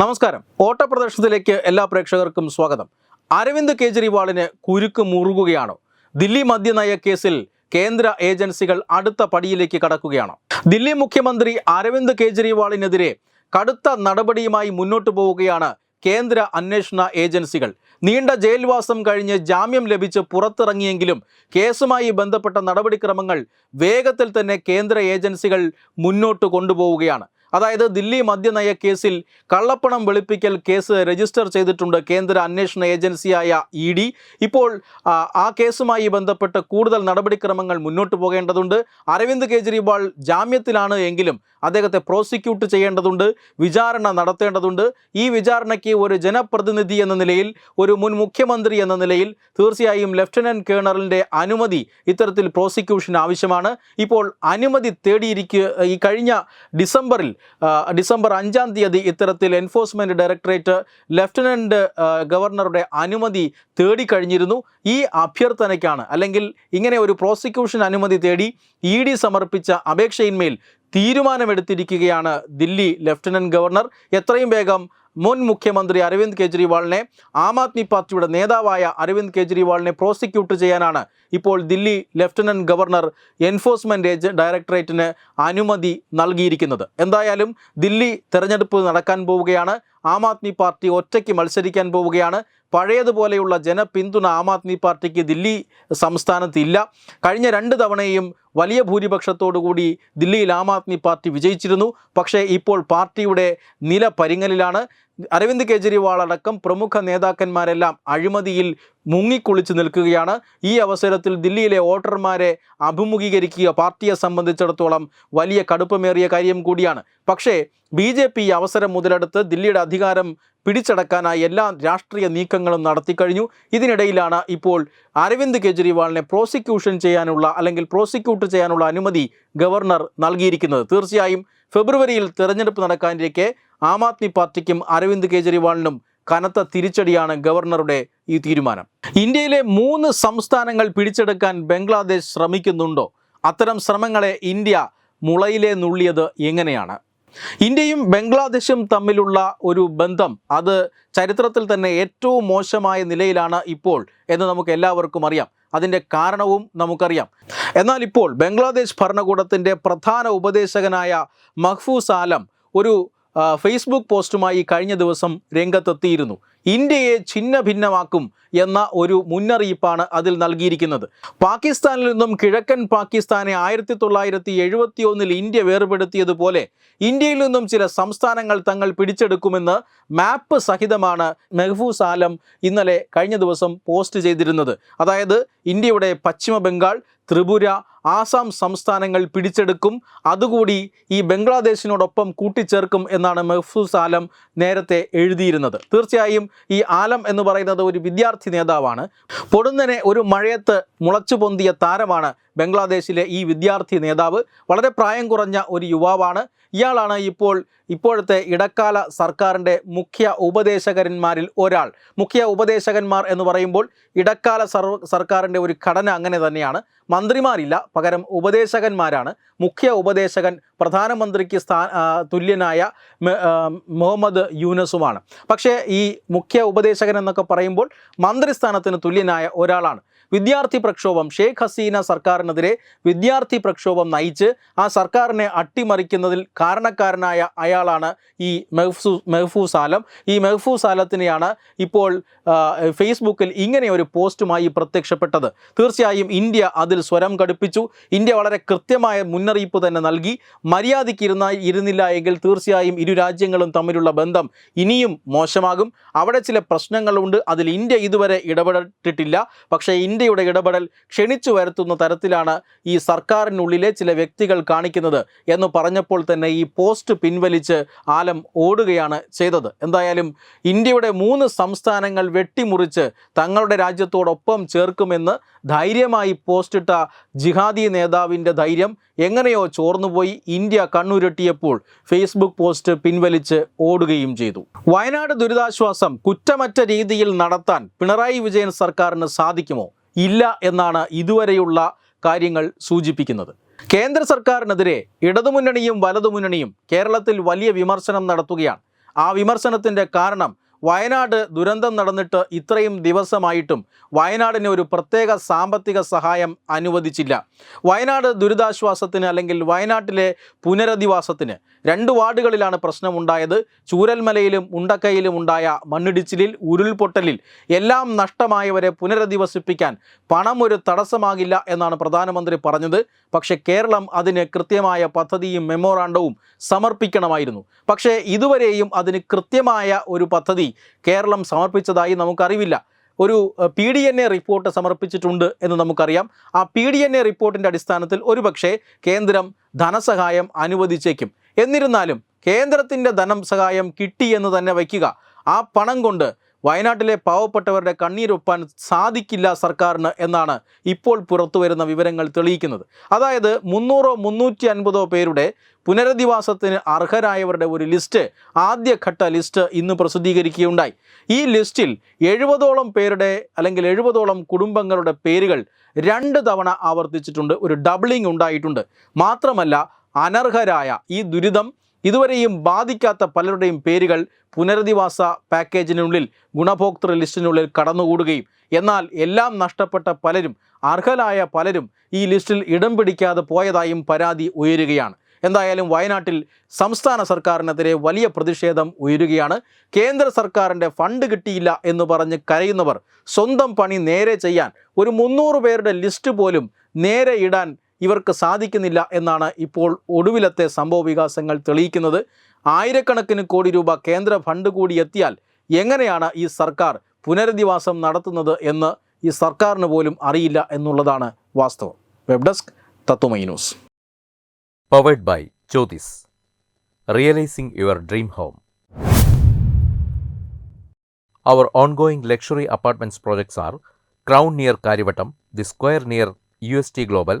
നമസ്കാരം. ഓട്ടപ്രദർശനത്തിലേക്ക് എല്ലാ പ്രേക്ഷകർക്കും സ്വാഗതം. അരവിന്ദ് കെജ്രിവാളിന് കുരുക്ക് മുറുകുകയാണോ? ദില്ലി മദ്യനയ കേസിൽ കേന്ദ്ര ഏജൻസികൾ അടുത്ത പടിയിലേക്ക് കടക്കുകയാണോ? ദില്ലി മുഖ്യമന്ത്രി അരവിന്ദ് കേജ്രിവാളിനെതിരെ കടുത്ത നടപടിയുമായി മുന്നോട്ടു പോവുകയാണ് കേന്ദ്ര അന്വേഷണ ഏജൻസികൾ. നീണ്ട ജയിൽവാസം കഴിഞ്ഞ് ജാമ്യം ലഭിച്ച് പുറത്തിറങ്ങിയെങ്കിലും കേസുമായി ബന്ധപ്പെട്ട നടപടിക്രമങ്ങൾ വേഗത്തിൽ തന്നെ കേന്ദ്ര ഏജൻസികൾ മുന്നോട്ട് കൊണ്ടുപോവുകയാണ്. അതായത് ദില്ലി മദ്യനയ കേസിൽ കള്ളപ്പണം വെളുപ്പിക്കൽ കേസ് രജിസ്റ്റർ ചെയ്തിട്ടുണ്ട് കേന്ദ്ര അന്വേഷണ ഏജൻസിയായ ഇ ഡി. ഇപ്പോൾ ആ, കേസുമായി ബന്ധപ്പെട്ട് കൂടുതൽ നടപടിക്രമങ്ങൾ മുന്നോട്ട് പോകേണ്ടതുണ്ട്. അരവിന്ദ് കെജ്രിവാൾ ജാമ്യത്തിലാണ് എങ്കിലും അദ്ദേഹത്തെ പ്രോസിക്യൂട്ട് ചെയ്യേണ്ടതുണ്ട് വിചാരണ നടത്തേണ്ടതുണ്ട്. ഈ വിചാരണയ്ക്ക് ഒരു ജനപ്രതിനിധി എന്ന നിലയിൽ ഒരു മുൻ മുഖ്യമന്ത്രി എന്ന നിലയിൽ തീർച്ചയായും ലഫ്റ്റനന്റ് കേണലിന്റെ അനുമതി ഇത്തരത്തിൽ പ്രോസിക്യൂഷൻ ആവശ്യമാണ്. ഇപ്പോൾ അനുമതി തേടിയിരിക്കുക ഈ കഴിഞ്ഞ ഡിസംബറിൽ ഡിസംബർ അഞ്ചാം തീയതി ഇത്തരത്തിൽ എൻഫോഴ്സ്മെന്റ് ഡയറക്ടറേറ്റ് ലഫ്റ്റനന്റ് ഗവർണറുടെ അനുമതി തേടിക്കഴിഞ്ഞിരുന്നു ഈ അഭ്യർത്ഥനയ്ക്കാണ് അല്ലെങ്കിൽ ഇങ്ങനെ ഒരു പ്രോസിക്യൂഷൻ അനുമതി തേടി ഇ ഡി സമർപ്പിച്ച അപേക്ഷയിന്മേൽ തീരുമാനമെടുത്തിരിക്കുകയാണ് ദില്ലി ലഫ്റ്റനന്റ് ഗവർണർ എത്രയും വേഗം മുൻ മുഖ്യമന്ത്രി അരവിന്ദ് കെജ്രിവാളിനെ ആം ആദ്മി പാർട്ടിയുടെ നേതാവായ അരവിന്ദ് കെജ്രിവാളിനെ പ്രോസിക്യൂട്ട് ചെയ്യാനാണ് ഇപ്പോൾ ദില്ലി ലഫ്റ്റനന്റ് ഗവർണർ എൻഫോഴ്സ്മെന്റ് ഡയറക്ടറേറ്റിന് അനുമതി നൽകിയിരിക്കുന്നത്. എന്തായാലും ദില്ലി തെരഞ്ഞെടുപ്പ് നടക്കാൻ പോവുകയാണ്. ആം ആദ്മി പാർട്ടി ഒറ്റയ്ക്ക് മത്സരിക്കാൻ പോവുകയാണ്. പഴയതുപോലെയുള്ള ജനപിന്തുണ ആം ആദ്മി പാർട്ടിക്ക് ദില്ലി സംസ്ഥാനത്ത് ഇല്ല കഴിഞ്ഞ രണ്ട് തവണയും വലിയ ഭൂരിപക്ഷത്തോടുകൂടി ദില്ലിയിൽ ആം ആദ്മി പാർട്ടി വിജയിച്ചിരുന്നു. പക്ഷേ ഇപ്പോൾ പാർട്ടിയുടെ നില പരിങ്ങലിലാണ്. അരവിന്ദ് കെജ്രിവാൾ അടക്കം പ്രമുഖ നേതാക്കന്മാരെല്ലാം അഴിമതിയിൽ മുങ്ങിക്കുളിച്ച് നിൽക്കുകയാണ്. ഈ അവസരത്തിൽ ദില്ലിയിലെ വോട്ടർമാരെ അഭിമുഖീകരിക്കുക പാർട്ടിയെ സംബന്ധിച്ചിടത്തോളം വലിയ കടുപ്പമേറിയ കാര്യം കൂടിയാണ്. പക്ഷേ ബി ജെ പി അവസരം മുതലെടുത്ത് ദില്ലിയുടെ അധികാരം പിടിച്ചടക്കാനായി എല്ലാ രാഷ്ട്രീയ നീക്കങ്ങളും നടത്തിക്കഴിഞ്ഞു ഇതിനിടയിലാണ് ഇപ്പോൾ അരവിന്ദ് കെജ്രിവാളിനെ പ്രോസിക്യൂഷൻ ചെയ്യാനുള്ള അല്ലെങ്കിൽ പ്രോസിക്യൂട്ട് ചെയ്യാനുള്ള അനുമതി ഗവർണർ നൽകിയിരിക്കുന്നത്. തീർച്ചയായും ഫെബ്രുവരിയിൽ തിരഞ്ഞെടുപ്പ് നടക്കാനിരിക്കെ ആം ആദ്മി പാർട്ടിക്കും അരവിന്ദ് കെജ്രിവാളിനും കനത്ത തിരിച്ചടിയാണ് ഗവർണറുടെ ഈ തീരുമാനം. ഇന്ത്യയിലെ മൂന്ന് സംസ്ഥാനങ്ങൾ പിടിച്ചെടുക്കാൻ ബംഗ്ലാദേശ് ശ്രമിക്കുന്നുണ്ടോ? അത്തരം ശ്രമങ്ങളെ ഇന്ത്യ മുളയിലെ നുള്ളിയത് എങ്ങനെയാണ്? ഇന്ത്യയും ബംഗ്ലാദേശും തമ്മിലുള്ള ഒരു ബന്ധം അത് ചരിത്രത്തിൽ തന്നെ ഏറ്റവും മോശമായ നിലയിലാണ് ഇപ്പോൾ എന്ന് നമുക്ക് എല്ലാവർക്കും അറിയാം. അതിന്റെ കാരണവും നമുക്കറിയാം. എന്നാൽ ഇപ്പോൾ ബംഗ്ലാദേശ് ഭരണകൂടത്തിന്റെ പ്രധാന ഉപദേശകനായ മഹ്ഫൂസ് ആലം ഒരു ഫേസ്ബുക്ക് പോസ്റ്റുമായി കഴിഞ്ഞ ദിവസം രംഗത്തെത്തിയിരുന്നു. ഇന്ത്യയെ ഛിന്ന ഭിന്നമാക്കും എന്ന ഒരു മുന്നറിയിപ്പാണ് അതിൽ നൽകിയിരിക്കുന്നത്. പാകിസ്ഥാനിൽ നിന്നും കിഴക്കൻ പാകിസ്ഥാനെ ആയിരത്തി തൊള്ളായിരത്തി എഴുപത്തി ഒന്നിൽ ഇന്ത്യ വേർപെടുത്തിയതുപോലെ ഇന്ത്യയിൽ നിന്നും ചില സംസ്ഥാനങ്ങൾ തങ്ങൾ പിടിച്ചെടുക്കുമെന്ന് മാപ്പ് സഹിതമാണ് മെഹ്ഫൂസ് ആലം ഇന്നലെ കഴിഞ്ഞ ദിവസം പോസ്റ്റ് ചെയ്തിരുന്നത്. അതായത് ഇന്ത്യയുടെ പശ്ചിമ ബംഗാൾ ത്രിപുര ആസാം സംസ്ഥാനങ്ങൾ പിടിച്ചെടുക്കും അതുകൂടി ഈ ബംഗ്ലാദേശിനോടൊപ്പം കൂട്ടിച്ചേർക്കും എന്നാണ് മെഹ്ഫൂസ് ആലം നേരത്തെ എഴുതിയിരുന്നത്. തീർച്ചയായും ഈ ആലം എന്ന് പറയുന്നത് ഒരു വിദ്യാർത്ഥി നേതാവാണ്. പൊടുന്നനെ ഒരു മഴയത്ത് മുളച്ചു പൊന്തിയ താരമാണ് ബംഗ്ലാദേശിലെ ഈ വിദ്യാർത്ഥി നേതാവ് വളരെ പ്രായം കുറഞ്ഞ ഒരു യുവാവാണ്. ഇയാളാണ് ഇപ്പോൾ ഇപ്പോഴത്തെ ഇടക്കാല സർക്കാരിന്റെ മുഖ്യ ഉപദേശകന്മാരിൽ ഒരാൾ. മുഖ്യ ഉപദേശകന്മാർ എന്ന് പറയുമ്പോൾ ഇടക്കാല സർവ സർക്കാരിന്റെ ഒരു ഘടന അങ്ങനെ തന്നെയാണ്. മന്ത്രിമാരില്ല പകരം ഉപദേശകന്മാരാണ്. മുഖ്യ ഉപദേശകൻ പ്രധാനമന്ത്രിക്ക് തുല്യനായ മുഹമ്മദ് യൂനസുമാണ്. പക്ഷേ ഈ മുഖ്യ ഉപദേശകൻ എന്നൊക്കെ പറയുമ്പോൾ മന്ത്രിസ്ഥാനത്തിന് തുല്യനായ ഒരാളാണ്. വിദ്യാർത്ഥി പ്രക്ഷോഭം. ഷെയ്ഖ് ഹസീന സർക്കാരിനെതിരെ വിദ്യാർത്ഥി പ്രക്ഷോഭം നയിച്ച് ആ സർക്കാരിനെ അട്ടിമറിക്കുന്നതിൽ കാരണക്കാരനായ അയാളാണ് ഈ മെഹ്ഫൂ മെഹ്ഫൂസ് ആലം. ഈ മെഹ്ഫൂസ് ആലത്തിനെയാണ് ഇപ്പോൾ ഫേസ്ബുക്കിൽ ഇങ്ങനെ ഒരു പോസ്റ്റുമായി പ്രത്യക്ഷപ്പെട്ടത്. തീർച്ചയായും ഇന്ത്യ അതിൽ സ്വരം കടുപ്പിച്ചു. ഇന്ത്യ വളരെ കൃത്യമായ മുന്നറിയിപ്പ് തന്നെ നൽകി. മര്യാദയ്ക്ക് ഇരുന്ന ഇരുന്നില്ല എങ്കിൽ തീർച്ചയായും ഇരു രാജ്യങ്ങളും തമ്മിലുള്ള ബന്ധം ഇനിയും മോശമാകും. അവിടെ ചില പ്രശ്നങ്ങളുണ്ട്. അതിൽ ഇന്ത്യ ഇതുവരെ ഇടപെട്ടിട്ടില്ല. പക്ഷേ ഇന്ത്യയുടെ ഇടപെടൽ ക്ഷണിച്ചു വരുത്തുന്ന തരത്തിലാണ് ഈ സർക്കാരിനുള്ളിലെ ചില വ്യക്തികൾ കാണിക്കുന്നത് എന്ന് പറഞ്ഞപ്പോൾ തന്നെ ഈ പോസ്റ്റ് പിൻവലിച്ച് ആലം ഓടുകയാണ് ചെയ്തത്. എന്തായാലും ഇന്ത്യയുടെ മൂന്ന് സംസ്ഥാനങ്ങൾ വെട്ടിമുറിച്ച് തങ്ങളുടെ രാജ്യത്തോടൊപ്പം ചേർക്കുമെന്ന് ധൈര്യമായി പോസ്റ്റിട്ട ജിഹാദി നേതാവിന്റെ ധൈര്യം എങ്ങനെയോ ചോർന്നുപോയി ഇന്ത്യ കണ്ണുരട്ടിയപ്പോൾ ഫേസ്ബുക്ക് പോസ്റ്റ് പിൻവലിച്ച് ഓടുകയും ചെയ്തു. വയനാട് ദുരിതാശ്വാസം കുറ്റമറ്റ രീതിയിൽ നടത്താൻ പിണറായി വിജയൻ സർക്കാരിന് സാധിക്കുമോ? ഇല്ല എന്നാണ് ഇതുവരെയുള്ള കാര്യങ്ങൾ സൂചിപ്പിക്കുന്നത്. കേന്ദ്ര സർക്കാരിനെതിരെ ഇടതുമുന്നണിയും വലതുമുന്നണിയും കേരളത്തിൽ വലിയ വിമർശനം നടത്തുകയാണ്. ആ വിമർശനത്തിന്റെ കാരണം വയനാട് ദുരന്തം നടന്നിട്ട് ഇത്രയും ദിവസമായിട്ടും വയനാടിന് ഒരു പ്രത്യേക സാമ്പത്തിക സഹായം അനുവദിച്ചില്ല. വയനാട് ദുരിതാശ്വാസത്തിന് അല്ലെങ്കിൽ വയനാട്ടിലെ പുനരധിവാസത്തിന് രണ്ട് വാർഡുകളിലാണ് പ്രശ്നമുണ്ടായത്. ചൂരൽമലയിലും ഉണ്ടക്കയിലും ഉണ്ടായ മണ്ണിടിച്ചിലിൽ ഉരുൾപൊട്ടലിൽ എല്ലാം നഷ്ടമായവരെ പുനരധിവസിപ്പിക്കാൻ പണം ഒരു തടസ്സമാകില്ല എന്നാണ് പ്രധാനമന്ത്രി പറഞ്ഞത്. പക്ഷേ കേരളം അതിന് കൃത്യമായ പദ്ധതിയും മെമ്മോറാണ്ടവും സമർപ്പിക്കണമായിരുന്നു. പക്ഷേ ഇതുവരെയും അതിന് കൃത്യമായ ഒരു പദ്ധതി കേരളം സമർപ്പിച്ചതായി നമുക്കറിവില്ല. ഒരു P D N A report സമർപ്പിച്ചിട്ടുണ്ട് എന്ന് നമുക്കറിയാം. ആ പി ഡി എൻ എ റിപ്പോർട്ടിന്റെ അടിസ്ഥാനത്തിൽ ഒരുപക്ഷെ കേന്ദ്രം ധനസഹായം അനുവദിച്ചേക്കും. എന്നിരുന്നാലും കേന്ദ്രത്തിന്റെ ധനം സഹായം കിട്ടി എന്ന് തന്നെ വയ്ക്കുക. ആ പണം കൊണ്ട് വയനാട്ടിലെ പാവപ്പെട്ടവരുടെ കണ്ണീരൊപ്പാൻ സാധിക്കില്ല സർക്കാരിന് എന്നാണ് ഇപ്പോൾ പുറത്തുവരുന്ന വിവരങ്ങൾ തെളിയിക്കുന്നത്. അതായത് മുന്നൂറോ മുന്നൂറ്റി അൻപതോ പേരുടെ പുനരധിവാസത്തിന് അർഹരായവരുടെ ഒരു ലിസ്റ്റ് ആദ്യഘട്ട ലിസ്റ്റ് ഇന്ന് പ്രസിദ്ധീകരിക്കുകയുണ്ടായി. ഈ ലിസ്റ്റിൽ എഴുപതോളം പേരുടെ അല്ലെങ്കിൽ എഴുപതോളം കുടുംബങ്ങളുടെ പേരുകൾ രണ്ട് തവണ ആവർത്തിച്ചിട്ടുണ്ട്. ഒരു ഡബിളിംഗ് ഉണ്ടായിട്ടുണ്ട്. മാത്രമല്ല അനർഹരായ ഈ ദുരിതം ഇതുവരെയും ബാധിക്കാത്ത പലരുടെയും പേരുകൾ പുനരധിവാസ പാക്കേജിനുള്ളിൽ ഗുണഭോക്തൃ ലിസ്റ്റിനുള്ളിൽ കടന്നുകൂടുകയും എന്നാൽ എല്ലാം നഷ്ടപ്പെട്ട പലരും അർഹരായ പലരും ഈ ലിസ്റ്റിൽ ഇടം പിടിക്കാതെ പോയതായും പരാതി ഉയരുകയാണ്. എന്തായാലും വയനാട്ടിൽ സംസ്ഥാന സർക്കാരിനെതിരെ വലിയ പ്രതിഷേധം ഉയരുകയാണ്. കേന്ദ്ര സർക്കാരിന്റെ ഫണ്ട് കിട്ടിയില്ല എന്ന് പറഞ്ഞ് കരയുന്നവർ സ്വന്തം പണി നേരെ ചെയ്യാൻ ഒരു മുന്നൂറ് പേരുടെ ലിസ്റ്റ് പോലും നേരെ ഇടാൻ ഇവർക്ക് സാധിക്കുന്നില്ല എന്നാണ് ഇപ്പോൾ ഒടുവിലത്തെ സംഭവ വികാസങ്ങൾ തെളിയിക്കുന്നത്. ആയിരക്കണക്കിന് കോടി രൂപ കേന്ദ്ര ഫണ്ട് കൂടി എത്തിയാൽ എങ്ങനെയാണ് ഈ സർക്കാർ പുനരധിവാസം നടത്തുന്നത് എന്ന് ഈ സർക്കാരിന് പോലും അറിയില്ല എന്നുള്ളതാണ് വാസ്തവം. Web desk Tatvamayi news. Powered by Jyothis realising your dream home our ongoing luxury apartments projects R crown near Karyavattam the square near U S T Crown